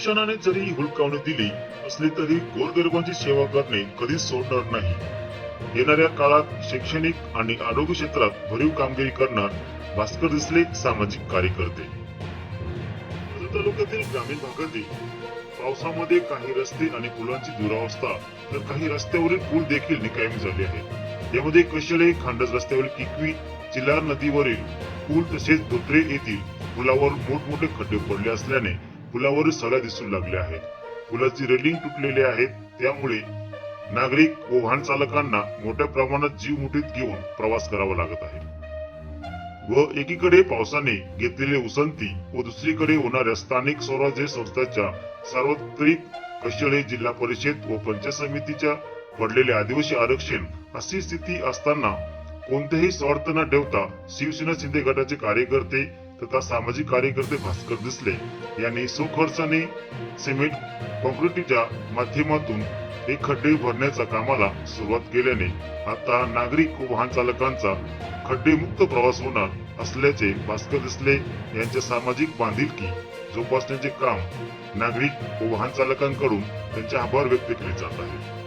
शिक्षणाने जरी हुलकावणी दिली असली तरी गोरगरिबांची सेवा करणे कधीच सोडणार नाही. येणाऱ्या काळात शैक्षणिक आणि आरोग्य क्षेत्रात भरीव कामगिरी करणार भास्कर दिसले सामाजिक कार्यकर्ते. तालुक्यातील ग्रामीण भागातील पावसामध्ये काही रस्ते आणि पुलांची दुरावस्था तर काही रस्त्यावरील पूल देखील निकामी झाले आहेत. यामध्ये कशेळे खांडस रस्त्यावरील किकवी चिलार नदीवरील पूल तसेच धोत्रे येथील पुलावर मोठमोठे खड्डे पडले असल्याने पुलावर सळ्या दिसू लागल्या आहेत. पुलाची रेलिंग तुटलेली आहेत त्यामुळे नागरिक व वाहन चालकांना मोठ्या प्रमाणात जीव मुठीत घेऊन प्रवास करावा लागत आहे. व एकीकडे पावसाने घेतलेले उसंती व दुसरीकडे होणाऱ्या स्थानिक स्वराज्य संस्थांच्या सार्वत्रिक कशळे जिल्हा परिषद व पंचायत समितीच्या पडलेले आदिवासी आरक्षण अशी स्थिती असताना कोणतेही स्वार्थ न ठेवता शिवसेना शिंदे गटाचे कार्यकर्ते तथा सामाजिक कार्यकर्ते भास्कर दिसले यांनी सुखर्चाने सिमेंट कॉन्क्रिटीच्या माध्यमातून हे खड्डे भरण्याच्या कामाला सुरुवात केल्याने आता नागरिक व वाहन चालकांचा खड्डे मुक्त प्रवास होणार असल्याचे भास्कर दिसले यांच्या सामाजिक बांधिलकी जोपासण्याचे काम नागरिक व वाहन चालकांकडून त्यांचे आभार व्यक्त केले जात आहे